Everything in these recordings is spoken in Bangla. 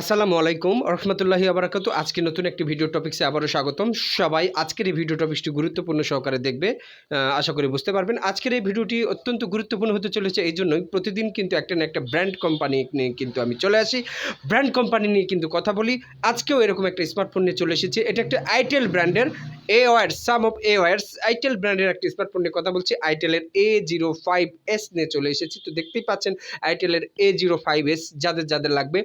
আসসালামু আলাইকুম, রহমতুল্লাহি আবরাকাতু আজকে নতুন একটি ভিডিও টপিক্সে আবারও স্বাগতম। সবাই আজকের এই ভিডিও টপিকসটি গুরুত্বপূর্ণ সহকারে দেখবে আশা করি বুঝতে পারবেন। আজকের এই ভিডিওটি অত্যন্ত গুরুত্বপূর্ণ হতে চলেছে এই জন্যই প্রতিদিন কিন্তু একটা না একটা ব্র্যান্ড কোম্পানি নিয়ে কিন্তু আমি চলে আসি। ব্র্যান্ড কোম্পানি নিয়ে কিন্তু কথা বলি। আজকেও এরকম একটা স্মার্টফোন নিয়ে চলে এসেছি। এটা একটা আইটেল ব্র্যান্ডের এ ওয়ার্স সাম অফ এ ওয়ার্স আইটেল ব্র্যান্ডের একটা স্মার্টফোন নিয়ে কথা বলছি। আইটেলের এ জিরো ফাইভ এস নিয়ে চলে এসেছি। তো দেখতেই পাচ্ছেন আইটেলের এ জিরো ফাইভ এস যাদের যাদের লাগবে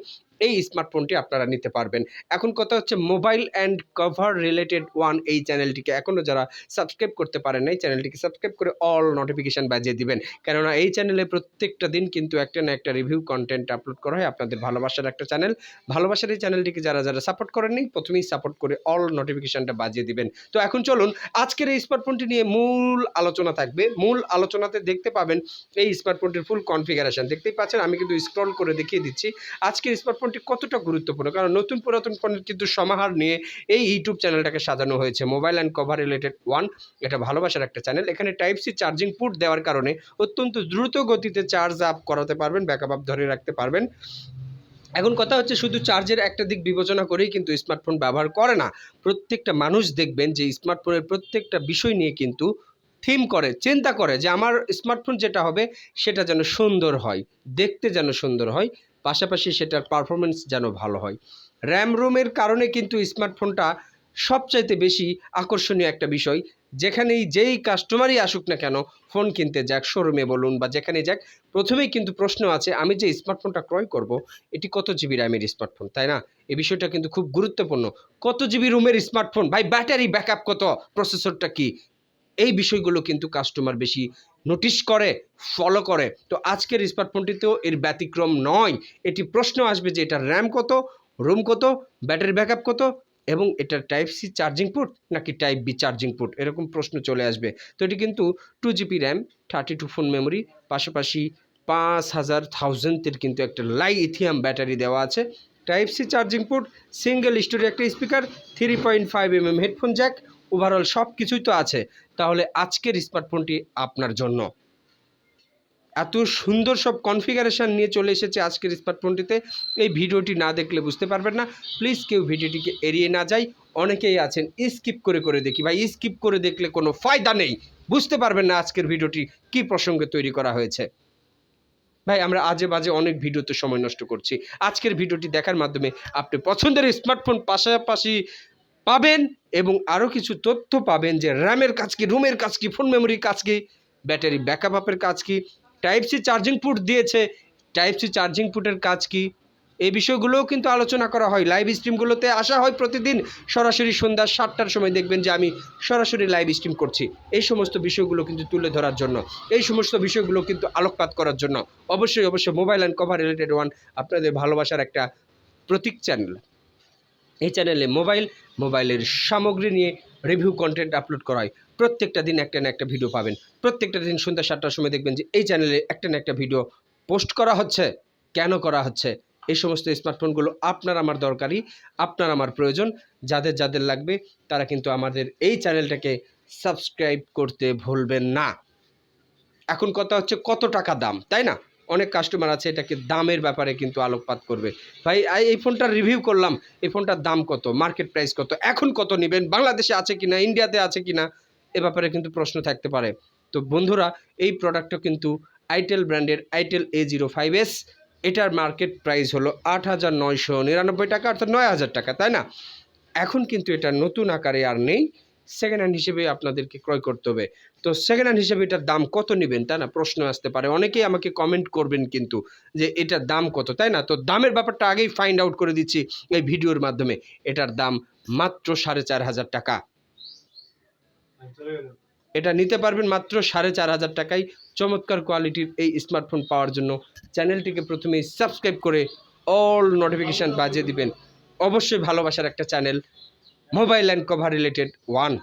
এই স্মার্টফোনটি আপনারা নিতে পারবেন। এখন কথা হচ্ছে mobile and cover related one এই চ্যানেলটিকে এখনও যারা সাবস্ক্রাইব করতে পারেন নাই চ্যানেলটিকে সাবস্ক্রাইব করে অল নোটিফিকেশান বাজিয়ে দিবেন। কেননা এই চ্যানেলে প্রত্যেকটা দিন কিন্তু একটা না একটা রিভিউ কন্টেন্ট আপলোড করা হয় আপনাদের ভালোবাসার একটা চ্যানেল ভালোবাসার এই চ্যানেলটিকে যারা যারা সাপোর্ট করেননি প্রথমেই সাপোর্ট করে অল নোটিফিকেশানটা বাজিয়ে দিবেন। তো এখন চলুন, আজকের এই স্মার্টফোনটি নিয়ে মূল আলোচনা থাকবে। মূল আলোচনাতে দেখতে পাবেন এই স্মার্টফোনটির ফুল কনফিগারেশন দেখতেই পাচ্ছেন, আমি কিন্তু স্ক্রল করে দেখিয়ে দিচ্ছি। আজকের স্মার্টফোনটি কতটা গুরুত্বপূর্ণ? কারণ নতুন পুরাতন পণ্যের কিন্তু সমাহার নিয়ে এই ইউটিউব চ্যানেলটাকে সাজানো হয়েছে। Mobile and cover related one এটা ভালোবাসার একটা চ্যানেল এখানে টাইপ সি চার্জিং পুট দেওয়ার কারণে অত্যন্ত দ্রুত গতিতে চার্জ আপ করাতে পারবেন ব্যাকআপ আপ ধরে রাখতে পারবেন। এখন কথা হচ্ছে শুধু চার্জের একটা দিক বিবেচনা করেই কিন্তু স্মার্টফোন ব্যবহার করে না। প্রত্যেকটা মানুষ দেখবেন যে স্মার্টফোনের প্রত্যেকটা বিষয় নিয়ে কিন্তু থিম করে, চিন্তা করে যে আমার স্মার্টফোন যেটা হবে সেটা যেন সুন্দর হয়, দেখতে যেন সুন্দর হয়। পাশাপাশি সেটার পারফরমেন্স যেন ভালো হয়। র্যাম রোমের কারণে কিন্তু স্মার্টফোনটা সবচাইতে বেশি আকর্ষণীয় একটা বিষয়। যেখানেই যেই কাস্টমারই আসুক না কেন ফোন কিনতে যাক শোরুমে বলুন বা যেখানেই যাক, প্রথমেই কিন্তু প্রশ্ন আছে, আমি যে স্মার্টফোনটা ক্রয় করব, এটি কত জিবি র্যামের স্মার্টফোন তাই না? এই বিষয়টা কিন্তু খুব গুরুত্বপূর্ণ। কত জিবি রুমের স্মার্টফোন ভাই ব্যাটারি ব্যাকআপ কত? প্রসেসরটা কি? এই বিষয়গুলো কিন্তু কাস্টমার বেশি নোটিশ করে ফলো করে। তো আজকের স্মার্টফোনটিতেও এর ব্যতিক্রম নয়। এটি প্রশ্ন আসবে যে এটার র্যাম কত রুম কত ব্যাটারি ব্যাকআপ কত এবং এটার টাইপ সি চার্জিং পোর্ট নাকি টাইপ বি চার্জিং পোর্ট এরকম প্রশ্ন চলে আসবে। তো এটি কিন্তু two GB RAM thirty two phone memory পাশাপাশি পাঁচ হাজার থাউজেন্ডের কিন্তু একটা লাই ইথিয়াম ব্যাটারি দেওয়া আছে। Type C charging port single story একটা speaker three point five M M headphone jack overall সব কিছুই তো আছে। তাহলে আজকের স্মার্টফোনটি আপনার জন্য। এত সুন্দর সব কনফিগারেশন নিয়ে চলে এসেছে আজকের স্মার্টফোনটিতে এই ভিডিওটি না দেখলে বুঝতে পারবেন না। প্লিজ কেউ ভিডিওটিকে এড়িয়ে না যাই অনেকেই আছেন স্কিপ করে করে দেখি ভাই স্কিপ করে দেখলে কোনো ফায়দা নেই। বুঝতে পারবেন না আজকের ভিডিওটি কী প্রসঙ্গে তৈরি করা হয়েছে। ভাই, আমরা আজে বাজে অনেক ভিডিওতে সময় নষ্ট করছি। আজকের ভিডিওটি দেখার মাধ্যমে আপনি পছন্দের স্মার্টফোন পাশাপাশি পাবেন এবং আরও কিছু তথ্য পাবেন যে র্যামের কাজ কি রুমের কাজ কি ফোন মেমোরির কাজ কি ব্যাটারি ব্যাকআপ আপের কাজ কি টাইপ সি চার্জিং পুট দিয়েছে টাইপ সি চার্জিং পুটের কাজ কি এই বিষয়গুলোও কিন্তু আলোচনা করা হয়। লাইভ স্ট্রিমগুলোতে আসা হয় প্রতিদিন, সরাসরি সন্ধ্যা সাতটার সময় দেখবেন যে আমি সরাসরি লাইভ স্ট্রিম করছি। এই সমস্ত বিষয়গুলো কিন্তু তুলে ধরার জন্য, এই সমস্ত বিষয়গুলো কিন্তু আলোকপাত করার জন্য। অবশ্যই অবশ্যই mobile and cover related one আপনাদের ভালোবাসার একটা প্রতীক চ্যানেল এই চ্যানেলে মোবাইল মোবাইলের সামগ্রী নিয়ে রিভিউ কন্টেন্ট আপলোড করা হয়। প্রত্যেকটা দিন একটা না একটা ভিডিও পাবেন। প্রত্যেকটা দিন সন্ধ্যা সাতটার সময় দেখবেন যে এই চ্যানেলে একটা না একটা ভিডিও পোস্ট করা হচ্ছে। কেন করা হচ্ছে? এই সমস্ত স্মার্টফোনগুলো আপনার আমার দরকারি আপনার আমার প্রয়োজন। যাদের যাদের লাগবে, তারা কিন্তু আমাদের এই চ্যানেলটাকে সাবস্ক্রাইব করতে ভুলবেন না। এখন কথা হচ্ছে কত টাকা দাম, তাই না? অনেক কাস্টমার আছে, এটাকে দামের ব্যাপারে কিন্তু আলোকপাত করবে। ভাই এই ফোনটার রিভিউ করলাম, এই ফোনটার দাম কত মার্কেট প্রাইস কত, এখন কত নেবেন, বাংলাদেশে আছে কি না ইন্ডিয়াতে আছে কি না এ ব্যাপারে কিন্তু প্রশ্ন থাকতে পারে। তো বন্ধুরা, এই প্রোডাক্টটা কিন্তু আইটেল ব্র্যান্ডের itel A zero five S এটার মার্কেট প্রাইস হলো আট হাজার নয়শো নিরানব্বই টাকা, অর্থাৎ নয় হাজার টাকা, তাই না? এখন কিন্তু এটা নতুন আকারে আর নেই। সেকেন্ড হ্যান্ড হিসেবে আপনাদেরকে ক্রয় করতে হবে। তো সেকেন্ড হ্যান্ড হিসেবে এটার দাম কত নেবেন? তাই না, প্রশ্ন আসতে পারে। অনেকেই আমাকে কমেন্ট করবেন কিন্তু যে এটার দাম কত, তাই না? তো দামের ব্যাপারটা আগেই ফাইন্ড আউট করে দিচ্ছি এই ভিডিওর মাধ্যমে। এটার দাম মাত্র সাড়ে চার হাজার টাকা। এটা নিতে পারবেন মাত্র সাড়ে চার হাজার টাকায়। চমৎকার কোয়ালিটির এই স্মার্টফোন পাওয়ার জন্য চ্যানেলটিকে প্রথমেই সাবস্ক্রাইব করে অল নোটিফিকেশান বাজিয়ে দিবেন। অবশ্যই ভালোবাসার একটা channel mobile and cover related one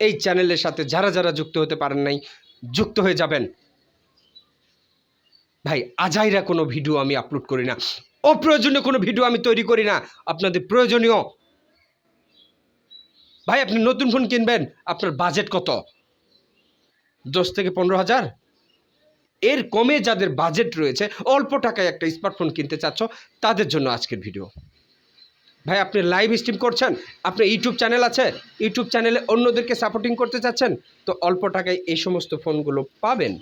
এই চ্যানেলের সাথে যারা যারা যুক্ত হতে পারেন নাই, যুক্ত হয়ে যাবেন। ভাই, আজাইরা কোনো ভিডিও আমি আপলোড করি না। অপ্রয়োজনীয় কোনো ভিডিও আমি তৈরি করি না। আপনাদের প্রয়োজনীয়। ভাই, আপনি নতুন ফোন কিনবেন, আপনার বাজেট কত? দশ থেকে পনেরো হাজার? এর কমে যাদের বাজেট রয়েছে, অল্প টাকায় একটা স্মার্টফোন কিনতে চাচ্ছ, তাদের জন্য আজকের ভিডিও ভাই, আপনি লাইভ স্ট্রিম করছেন? আপনার ইউটিউব চ্যানেল আছে? ইউটিউব চ্যানেলে অন্যদেরকে সাপোর্টিং করতে চাচ্ছেন? তো অল্প টাকায় এই সমস্ত ফোনগুলো পাবেন।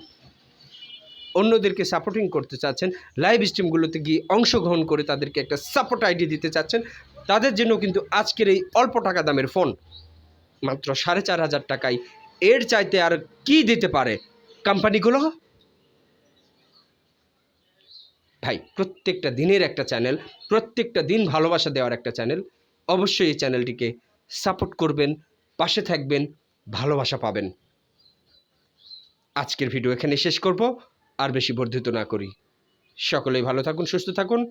অন্যদেরকে সাপোর্টিং করতে চাচ্ছেন লাইভ স্ট্রিমগুলোতে গিয়ে অংশগ্রহণ করে তাদেরকে একটা সাপোর্ট আইডি দিতে চাচ্ছেন। তাদের জন্য কিন্তু আজকের এই অল্প টাকা দামের ফোন মাত্র সাড়ে চার হাজার টাকায়। এর চাইতে আর কি দিতে পারে? কোম্পানিগুলো ভাই, প্রত্যেকটা দিনের একটা চ্যানেল প্রত্যেকটা দিন ভালোবাসা দেওয়ার একটা চ্যানেল অবশ্যই এই চ্যানেলটিকে সাপোর্ট করবেন, পাশে থাকবেন, ভালোবাসা পাবেন। আজকের ভিডিও এখানে শেষ করব, আর বেশি বর্ধিত না করি। সকলেই ভালো থাকুন, সুস্থ থাকুন,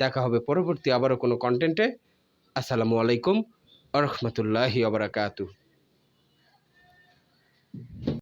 দেখা হবে পরবর্তী আবারও কোনো কন্টেন্টে আসসালামু আলাইকুম আরহামতুল্লাহি আবরাকাতু